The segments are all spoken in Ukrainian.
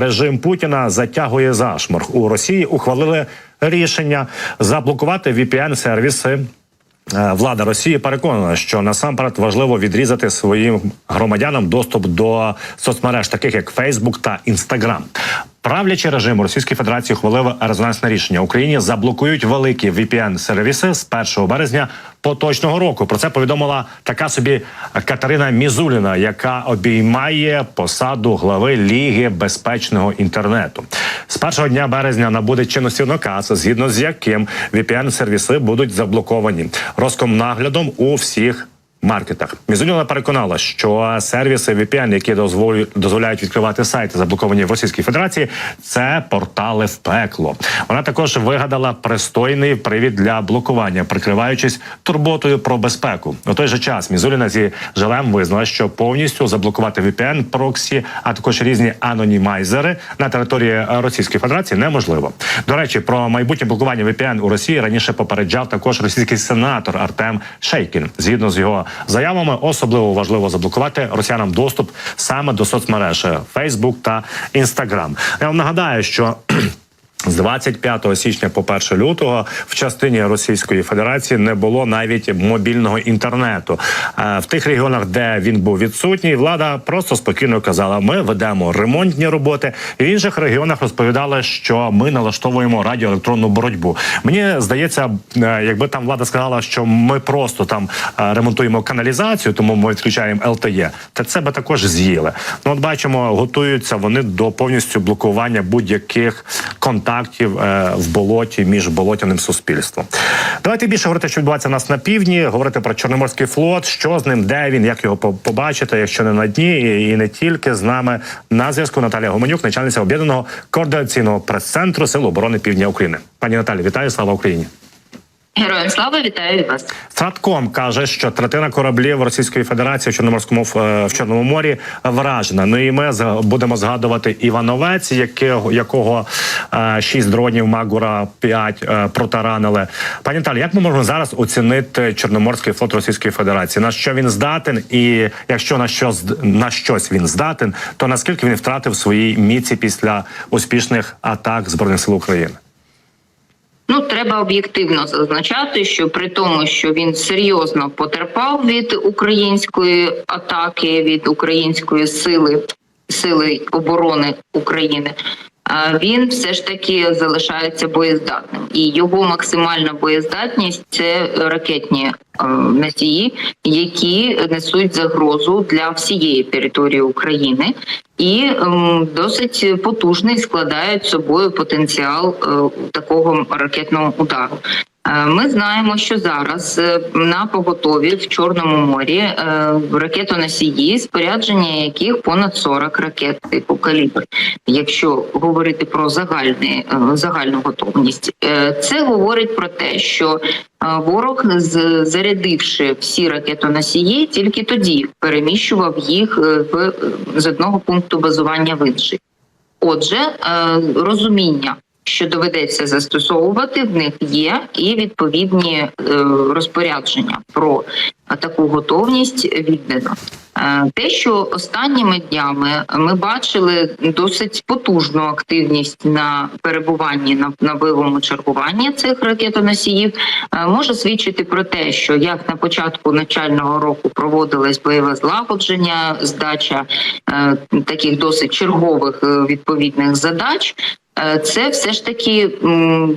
Режим Путіна затягує зашморг у Росії. Ухвалили рішення заблокувати vpn сервіси Е, Влада Росії переконана, що насамперед важливо відрізати своїм громадянам доступ до соцмереж, таких як Facebook та Instagram. Правлячий режим Російської Федерації ухвалив резонансне рішення. Україні заблокують великі vpn сервіси з 1 березня поточного року. Про це повідомила така собі Катерина Мізуліна, яка обіймає посаду глави Ліги безпечного інтернету. З першого дня березня набуде чинності наказ, згідно з яким vpn сервіси будуть заблоковані Роскомнаглядом у всіх. Маркетах Мізуліна переконала, що сервіси VPN, які дозволяють відкривати сайти, заблоковані в Російській Федерації, це портали в пекло. Вона також вигадала пристойний привід для блокування, прикриваючись турботою про безпеку. У той же час Мізуліна зі жалем визнала, що повністю заблокувати VPN, проксі, а також різні анонімайзери на території Російської Федерації неможливо. До речі, про майбутнє блокування VPN у Росії раніше попереджав також російський сенатор Артем Шейкін. Згідно з його заявами, особливо важливо заблокувати росіянам доступ саме до соцмереж Facebook та Instagram. Я вам нагадаю, що з 25 січня по 1 лютого в частині Російської Федерації не було навіть мобільного інтернету. Е, В тих регіонах, де він був відсутній, влада просто спокійно казала: ми ведемо ремонтні роботи. В інших регіонах розповідали, що ми налаштовуємо радіоелектронну боротьбу. Мені здається, е, якби там влада сказала, що ми просто там е, ремонтуємо каналізацію, тому ми відключаємо ЛТЕ, та це би також з'їли. Ну от бачимо, готуються вони до повністю блокування будь-яких контактів е, в болоті між болотяним суспільством. Давайте більше говорити, що відбувається у нас на півдні, говорити про Чорноморський флот, що з ним, де він, як його побачити, якщо не на дні, і, не тільки з нами на зв'язку Наталія Гомонюк, начальниця об'єднаного координаційного прес-центру Сил оборони Півдня України. Пані Наталі, вітаю, слава Україні. Героям слава вітаю вас. Стратком каже, що третина кораблів Російської Федерації в Чорноморському е, в Чорному морі вражена. Ну і ми будемо згадувати Івановець, якого, якого е, шість дронів Магура 5 е, протаранили. Пані Наталі, як ми можемо зараз оцінити Чорноморський флот Російської Федерації? На що він здатен, і якщо на що на щось він здатен, то наскільки він втратив свої міці після успішних атак збройних сил України? Ну треба об'єктивно зазначати, що при тому, що він серйозно потерпав від української атаки, від української сили сили оборони України. Він все ж таки залишається боєздатним, і його максимальна боєздатність це ракетні е, носії, які несуть загрозу для всієї території України, і досить потужний складають собою потенціал е, такого ракетного удару. Е, Ми знаємо, що зараз е, на поготові в Чорному морі е, ракетоносії, спорядження яких понад 40 ракет типу калібр. Якщо говорити про загальний, загальну готовність, це говорить про те, що ворог, зарядивши всі ракетоносії, тільки тоді переміщував їх в з одного пункту базування в інший. Отже, розуміння, що доведеться застосовувати, в них є, і відповідні е, розпорядження про таку готовність віддано. Е, Те, що останніми днями ми бачили досить потужну активність на перебуванні на, на бойовому чергуванні цих ракетоносіїв, е, може свідчити про те, що як на початку навчального року проводилось бойове злагодження, здача е, таких досить чергових відповідних задач. Е, Це все ж таки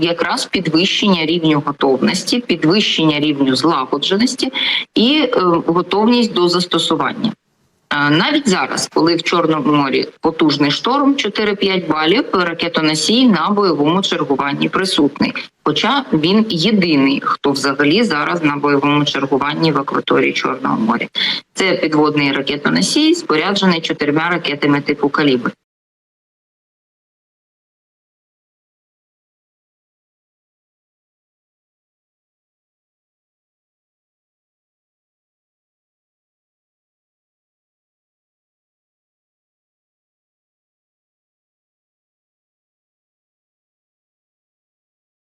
якраз підвищення рівню готовності, підвищення рівню злагодженості і е, готовність до застосування. Е, Навіть зараз, коли в Чорному морі потужний шторм 4-5 балів, ракетоносій на бойовому чергуванні присутний. Хоча він єдиний, хто взагалі зараз на бойовому чергуванні в акваторії Чорного моря. Це підводний ракетоносій, споряджений чотирма ракетами типу калібр.